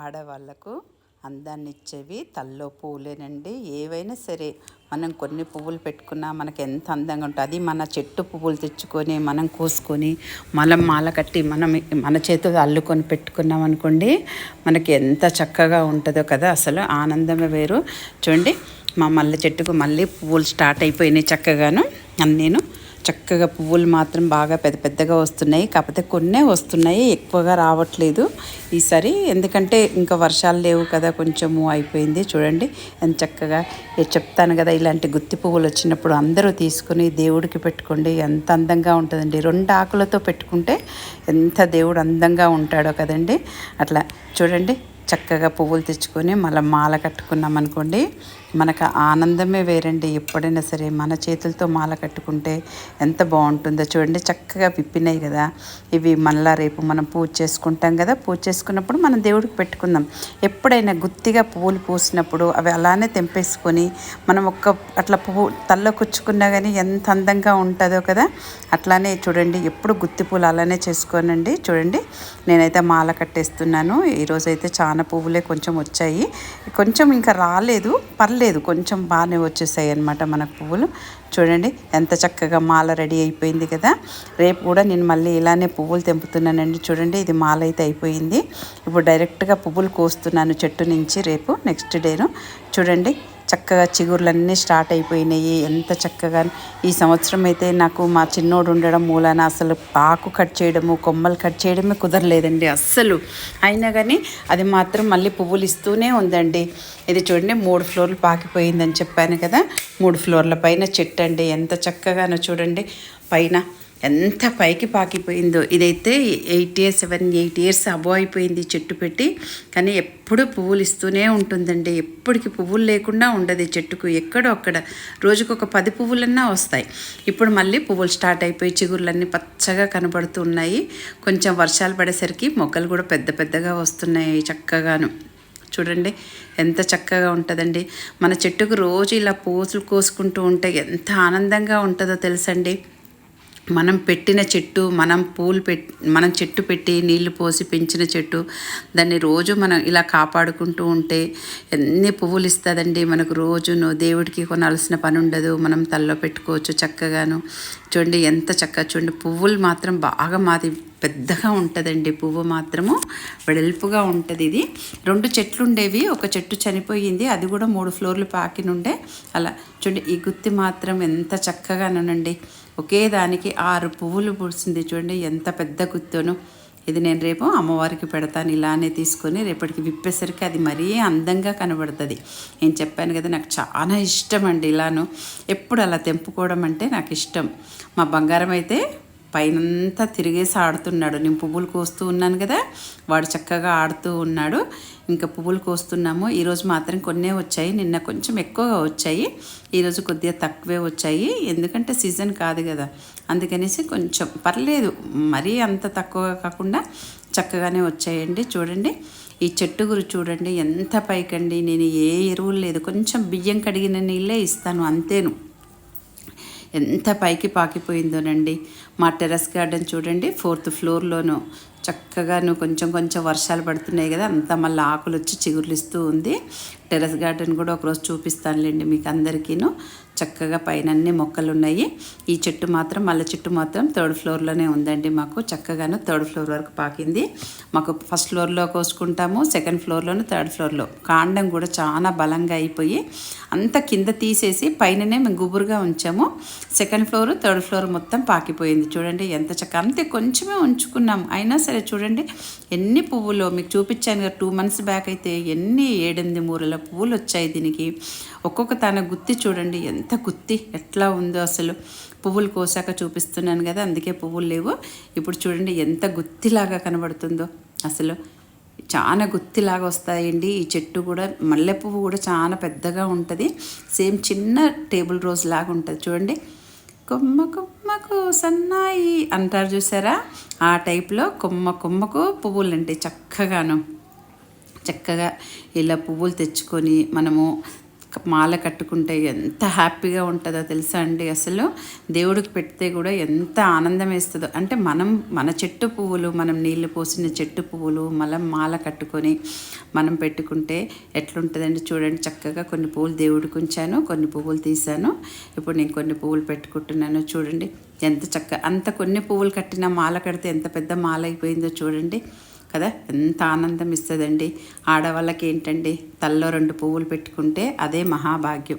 ఆడవాళ్ళకు అందాన్ని ఇచ్చేవి తల్లో పువ్వులేనండి. ఏవైనా సరే మనం కొన్ని పువ్వులు పెట్టుకున్నా మనకి ఎంత అందంగా ఉంటుంది అది మన చెట్టు పువ్వులు తెచ్చుకొని మనం కోసుకొని మనం మాల కట్టి మనం మన చేతితో అల్లుకొని పెట్టుకున్నాం అనుకోండి మనకి ఎంత చక్కగా ఉంటుందో కదా. అసలు ఆనందమే వేరు. చూడండి మా మల్లె చెట్టుకు మళ్ళీ పువ్వులు స్టార్ట్ అయిపోయినాయి చక్కగాను. నేను చక్కగా పువ్వులు మాత్రం బాగా పెద్ద పెద్దగా వస్తున్నాయి. కాకపోతే కొన్నే వస్తున్నాయి ఎక్కువగా రావట్లేదు ఈసారి. ఎందుకంటే ఇంకా వర్షాలు లేవు కదా కొంచెము అయిపోయింది. చూడండి ఎంత చక్కగా చెప్తాను కదా ఇలాంటి గుత్తి పువ్వులు వచ్చినప్పుడు అందరూ తీసుకుని దేవుడికి పెట్టుకోండి. ఎంత అందంగా ఉంటుందండి. రెండు ఆకులతో పెట్టుకుంటే ఎంత దేవుడు అందంగా ఉంటాడో కదండి. అట్లా చూడండి చక్కగా పువ్వులు తెచ్చుకొని మళ్ళీ మాల కట్టుకున్నాం అనుకోండి మనకు ఆనందమే వేరండి. ఎప్పుడైనా సరే మన చేతులతో మాల కట్టుకుంటే ఎంత బాగుంటుందో చూడండి. చక్కగా విప్పినాయి కదా. ఇవి మళ్ళా రేపు మనం పూజ చేసుకుంటాం కదా. పూజ చేసుకున్నప్పుడు మనం దేవుడికి పెట్టుకుందాం. ఎప్పుడైనా గుత్తిగా పువ్వులు పూసినప్పుడు అవి అలానే తెంపేసుకొని మనం ఒక్క అట్లా పువ్వు తల్లో కుచ్చుకున్నా కానీ ఎంత అందంగా ఉంటుందో కదా. అట్లానే చూడండి ఎప్పుడు గుత్తి పూలు అలానే చేసుకోనండి. చూడండి నేనైతే మాల కట్టేస్తున్నాను. ఈరోజైతే చాలా పువ్వులే కొంచెం వచ్చాయి. కొంచెం ఇంకా రాలేదు. పర్లేదు కొంచెం బాగానే వచ్చేసాయి అనమాట మనకు పువ్వులు. చూడండి ఎంత చక్కగా మాల రెడీ అయిపోయింది కదా. రేపు కూడా నేను మళ్ళీ ఇలానే పువ్వులు తెంపుతున్నానండి. చూడండి ఇది మాల అయితే అయిపోయింది. ఇప్పుడు డైరెక్ట్గా పువ్వులు కోస్తున్నాను చెట్టు నుంచి రేపు నెక్స్ట్ డేను. చూడండి చక్కగా చిగుర్లన్నీ స్టార్ట్ అయిపోయినాయి. ఎంత చక్కగా ఈ సంవత్సరం అయితే నాకు మా చిన్నోడు ఉండడం మూలాన అసలు ఆకు కట్ చేయడము కొమ్మలు కట్ చేయడమే కుదరలేదండి అస్సలు. అయినా కానీ అది మాత్రం మళ్ళీ పువ్వులు ఇస్తూనే ఉందండి. ఇది చూడండి మూడు ఫ్లోర్లు పాకిపోయిందని చెప్పాను కదా. మూడు ఫ్లోర్ల పైన చెట్టు అండి. ఎంత చక్కగానో చూడండి. పైన ఎంత పైకి పాకిపోయిందో. ఇదైతే eight years seven eight years అబో అయిపోయింది చెట్టు పెట్టి. కానీ ఎప్పుడు పువ్వులు ఇస్తూనే ఉంటుందండి. ఎప్పటికి పువ్వులు లేకుండా ఉండదు చెట్టుకు. ఎక్కడో అక్కడ రోజుకు ఒక పది పువ్వులన్నా వస్తాయి. ఇప్పుడు మళ్ళీ పువ్వులు స్టార్ట్ అయిపోయి చిగుర్లన్నీ పచ్చగా కనబడుతున్నాయి. కొంచెం వర్షాలు పడేసరికి మొక్కలు కూడా పెద్ద పెద్దగా వస్తున్నాయి చక్కగాను. చూడండి ఎంత చక్కగా ఉంటుందండి. మన చెట్టుకు రోజు ఇలా పూసులు కోసుకుంటూ ఉంటే ఎంత ఆనందంగా ఉంటుందో తెలుసండి. మనం పెట్టిన చెట్టు మనం పూలు పెట్ మనం చెట్టు పెట్టి నీళ్ళు పోసి పెంచిన చెట్టు దాన్ని రోజు మనం ఇలా కాపాడుకుంటూ ఉంటే ఎన్ని పువ్వులు ఇస్తుందండి. మనకు రోజును దేవుడికి కొనాల్సిన పని ఉండదు. మనం తల్లో పెట్టుకోవచ్చు చక్కగాను. చూడండి ఎంత చక్కగా చూడండి పువ్వులు మాత్రం బాగా మాది పెద్దగా ఉంటుందండి. పువ్వు మాత్రము వెడల్పుగా ఉంటుంది ఇది. రెండు చెట్లు ఉండేవి. ఒక చెట్టు చనిపోయింది. అది కూడా మూడు ఫ్లోర్లు పాకినుండే. అలా చూడండి ఈ గుత్తి మాత్రం ఎంత చక్కగానండి ఒకే దానికి ఆరు పువ్వులు పూసింది చూడండి ఎంత పెద్ద గుత్తోను. ఇది నేను రేపు అమ్మవారికి పెడతాను ఇలానే తీసుకొని రేపటికి విప్పేసరికి అది మరీ అందంగా కనబడుతుంది. నేను చెప్పాను కదా నాకు చాలా ఇష్టం అండి ఇలాను. ఎప్పుడు అలా తెంపుకోవడం అంటే నాకు ఇష్టం. మా బంగారం అయితే పైనంతా తిరిగేసి ఆడుతున్నాడు. నేను పువ్వులు కోస్తూ ఉన్నాను కదా వాడు చక్కగా ఆడుతూ ఉన్నాడు. ఇంకా పువ్వులు కోస్తున్నాము. ఈరోజు మాత్రం కొన్నే వచ్చాయి. నిన్న కొంచెం ఎక్కువగా వచ్చాయి. ఈరోజు కొద్దిగా తక్కువే వచ్చాయి. ఎందుకంటే సీజన్ కాదు కదా. అందుకనేసి కొంచెం పర్లేదు. మరీ అంత తక్కువగా కాకుండా చక్కగానే వచ్చాయండి. చూడండి. ఈ చెట్టు గురి చూడండి. ఎంత పైకండి. నేను ఏ ఎరువులు లేదు. కొంచెం బియ్యం కడిగిన నీళ్ళే ఇస్తాను. అంతేను. ఎంత పైకి పాకిపోయిందోనండి. మా టెరస్ గార్డెన్ చూడండి ఫోర్త్ ఫ్లోర్లోనూ. చక్కగాను కొంచెం కొంచెం వర్షాలు పడుతున్నాయి కదా అంతా మళ్ళీ ఆకులు వచ్చి చిగురులు ఇస్తూ ఉంది. టెరస్ గార్డెన్ కూడా ఒకరోజు చూపిస్తానులేండి మీకు అందరికీను చక్కగా పైన అన్ని మొక్కలు ఉన్నాయి ఈ చెట్టు మాత్రం మల్ల చెట్టు మాత్రం థర్డ్ ఫ్లోర్లోనే ఉందండి మాకు. చక్కగాను థర్డ్ ఫ్లోర్ వరకు పాకింది. మాకు ఫస్ట్ ఫ్లోర్లో కోసుకుంటాము సెకండ్ ఫ్లోర్లోను థర్డ్ ఫ్లోర్లో. కాండం కూడా చాలా బలంగా అయిపోయి అంత కింద తీసేసి పైననే మేము గుబురుగా ఉంచాము. సెకండ్ ఫ్లోర్ థర్డ్ ఫ్లోర్ మొత్తం పాకిపోయింది. చూడండి ఎంత చక్క అంతే కొంచెమే ఉంచుకున్నాం. అయినా సరే చూడండి ఎన్ని పువ్వులు మీకు చూపించాను కదా టూ మంత్స్ బ్యాక్ అయితే ఎన్ని ఏడెనిమిది మూరల పువ్వులు వచ్చాయి దీనికి. ఒక్కొక్క తన గుత్తి చూడండి ఎంత ఎంత గుత్తి ఎట్లా ఉందో అసలు. పువ్వులు కోసాక చూపిస్తున్నాను కదా అందుకే పువ్వులు లేవు. ఇప్పుడు చూడండి ఎంత గుత్తిలాగా కనబడుతుందో. అసలు చాలా గుత్తిలాగా వస్తాయండి. ఈ చెట్టు కూడా మల్లె పువ్వు కూడా చాలా పెద్దగా ఉంటుంది. సేమ్ చిన్న టేబుల్ రోజ్ లాగా ఉంటుంది. చూడండి. కొమ్మ కొమ్మకు సన్నాయి అంటారు చూసారా? ఆ టైప్లో కొమ్మ కొమ్మకు పువ్వులు అంటే చక్కగాను. చక్కగా ఇలా పువ్వులు తెచ్చుకొని మనము మాల కట్టుకుంటే ఎంత హ్యాపీగా ఉంటుందో తెలుసా అండి? అసలు దేవుడికి పెడితే కూడా ఎంత ఆనందం వేస్తుందో. అంటే మనం మన చెట్టు పువ్వులు మనం నీళ్ళు పోసిన చెట్టు పువ్వులు మనం మాల కట్టుకొని మనం పెట్టుకుంటే ఎట్లుంటుందండి? చూడండి చక్కగా కొన్ని పువ్వులు దేవుడికి ఉంచాను కొన్ని పువ్వులు తీశాను. ఇప్పుడు నేను కొన్ని పువ్వులు పెట్టుకుంటున్నాను చూడండి. ఎంత చక్క అంత కొన్ని పువ్వులు కట్టిన మాల కడితే ఎంత పెద్ద మాల అయిపోయిందో చూడండి. కదా? ఎంత ఆనందం ఇస్తుందండి. ఆడవాళ్ళకి ఏంటండి తల్లో రెండు పువ్వులు పెట్టుకుంటే అదే మహాభాగ్యం.